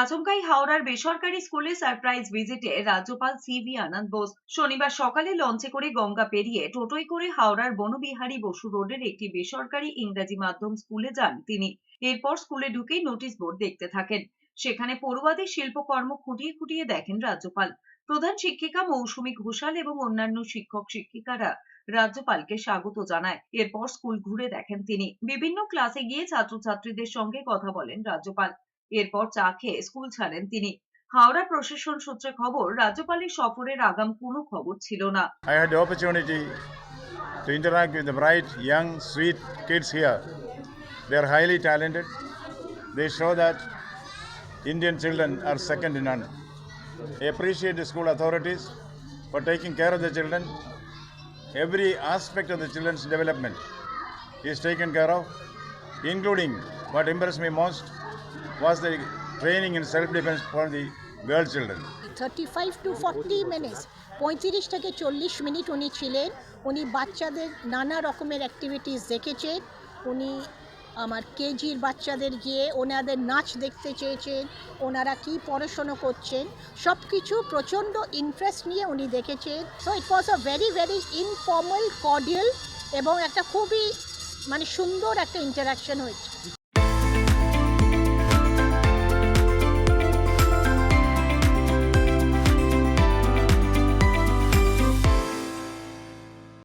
আচমকাই হাওড়ার বেসরকারি স্কুলে সারপ্রাইজ ভিজিটে রাজ্যপাল সিভি আনন্দ বোস শনিবার সকালে লঞ্চে করে গঙ্গা পেরিয়ে টোটোয় করে হাওড়ার বনবিহারী বসু রোডের একটি বেসরকারি ইংরাজি মাধ্যম স্কুলে যান তিনি। এরপর স্কুলে ঢুকেই নোটিশ বোর্ড দেখতে থাকেন। সেখানে পড়ুয়াদের শিল্পকর্ম খুঁটিয়ে খুঁটিয়ে দেখেন রাজ্যপাল। প্রধান শিক্ষিকা মৌসুমী ঘোষাল এবং অন্যান্য শিক্ষক শিক্ষিকারা রাজ্যপালকে স্বাগত জানায়। এরপর স্কুল ঘুরে দেখেন তিনি। বিভিন্ন ক্লাসে গিয়ে ছাত্রছাত্রীদের সঙ্গে কথা বলেন রাজ্যপাল। এরপর চা খেয়ে স্কুল ছাড়েন তিনি হাওড়া প্রশাসন সূত্রে খবর রাজ্যপালের সফরের আগাম কোনো খবর ছিল না I had the opportunity to interact with the bright, young, sweet kids here. They are highly talented. They show that Indian children are second to none. I appreciate the school authorities for taking care of the children. Every aspect of the children's development is taken care of, including what impressed me most was the training in self-defense for the girl children. Thirty five to forty minutes পঁয়ত্রিশ থেকে চল্লিশ minute উনি ছিলেন। উনি বাচ্চাদের নানা রকমের activities দেখেছেন। উনি আমার কেজির বাচ্চাদের গিয়ে ওনাদের নাচ দেখতে চেয়েছেন, ওনারা কি পড়াশোনা করছেন সব কিছু প্রচণ্ড ইন্টারেস্ট নিয়ে উনি দেখেছেন। So it was a very very informal cordial এবং একটা খুবই মানে সুন্দর একটা ইন্টারাকশন হয়েছে।